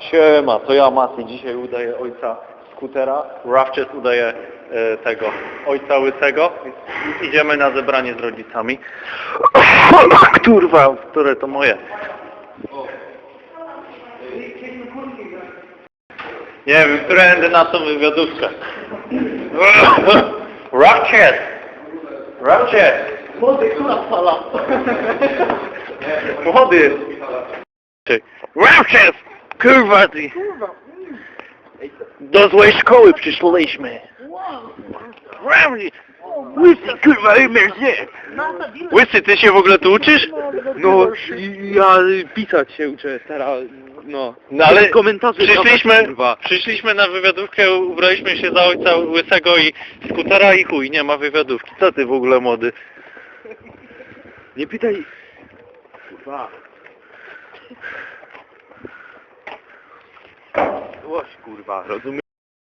Siema, to ja Mati. Dzisiaj udaję ojca skutera. Rawczes udaje e, tego ojca łysego. Idziemy na zebranie z rodzicami. Kurwa, które to moje. Nie wiem, którędy na tą wywiadówkę. Rawczes! Rawczes! Młody, która fala? Młody! Rawczes! Kurwa ty! Do złej szkoły przyszliśmy. Rawczes! Łysy, kurwa, imię Łysy, ty się w ogóle tu uczysz? No, ja pisać się uczę teraz, no. No ale komentarze przyszliśmy, przyszliśmy na wywiadówkę, ubraliśmy się za ojca łysego i skutera i chuj, nie ma wywiadówki. Co ty w ogóle młody? Nie pytaj... Kurwa. Łoś, kurwa, rozumiesz?